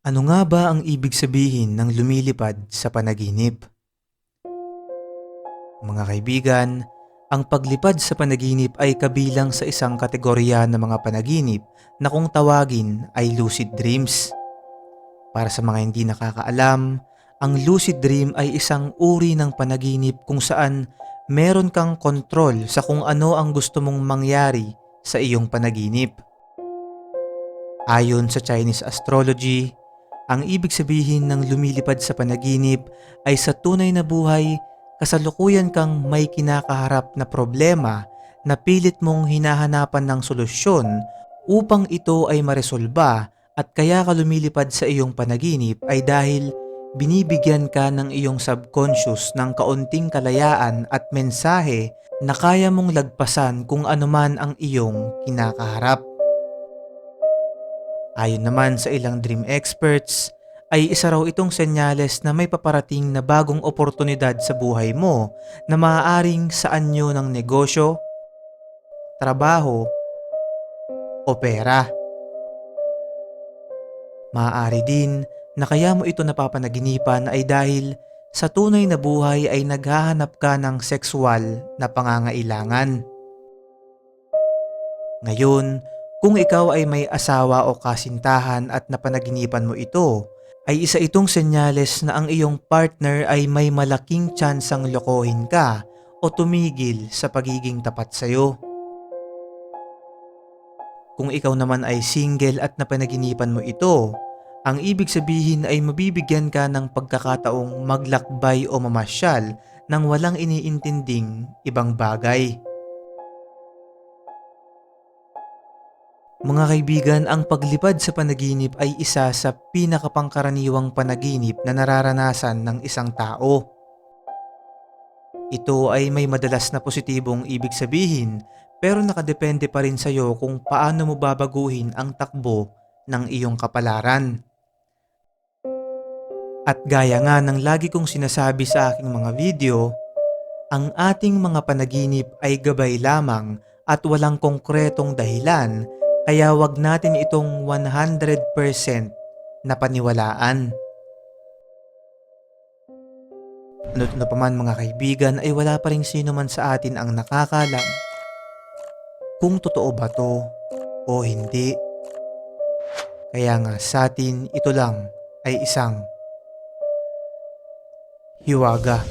Ano nga ba ang ibig sabihin ng lumilipad sa panaginip? Mga kaibigan, ang paglipad sa panaginip ay kabilang sa isang kategorya ng mga panaginip na kung tawagin ay lucid dreams. Para sa mga hindi nakakaalam, ang lucid dream ay isang uri ng panaginip kung saan meron kang kontrol sa kung ano ang gusto mong mangyari sa iyong panaginip. Ayon sa Chinese astrology, ang ibig sabihin ng lumilipad sa panaginip ay sa tunay na buhay, kasalukuyan kang may kinakaharap na problema na pilit mong hinahanapan ng solusyon upang ito ay maresolba at kaya ka lumilipad sa iyong panaginip ay dahil binibigyan ka ng iyong subconscious ng kaunting kalayaan at mensahe na kaya mong lagpasan kung anuman ang iyong kinakaharap. Ayon naman sa ilang dream experts, ay isa raw itong senyales na may paparating na bagong oportunidad sa buhay mo na maaaring sa anyo ng negosyo, trabaho, o pera. Maaari din na kaya mo ito napapanaginipan ay dahil sa tunay na buhay ay naghahanap ka ng sexual na pangangailangan. Ngayon, kung ikaw ay may asawa o kasintahan at napanaginipan mo ito, ay isa itong senyales na ang iyong partner ay may malaking tsansang lokohin ka o tumigil sa pagiging tapat sa'yo. Kung ikaw naman ay single at napanaginipan mo ito, ang ibig sabihin ay mabibigyan ka ng pagkakataong maglakbay o mamasyal nang walang iniintinding ibang bagay. Mga kaibigan, ang paglipad sa panaginip ay isa sa pinakapangkaraniwang panaginip na nararanasan ng isang tao. Ito ay may madalas na positibong ibig sabihin pero nakadepende pa rin sa iyo kung paano mo babaguhin ang takbo ng iyong kapalaran. At gaya nga ng lagi kong sinasabi sa aking mga video, ang ating mga panaginip ay gabay lamang at walang konkretong dahilan kaya wag natin itong 100% na paniwalaan. Ano pa man mga kaibigan ay wala pa rin sino man sa atin ang nakakalam kung totoo ba to o hindi. Kaya nga sa atin ito lang ay isang hiwaga.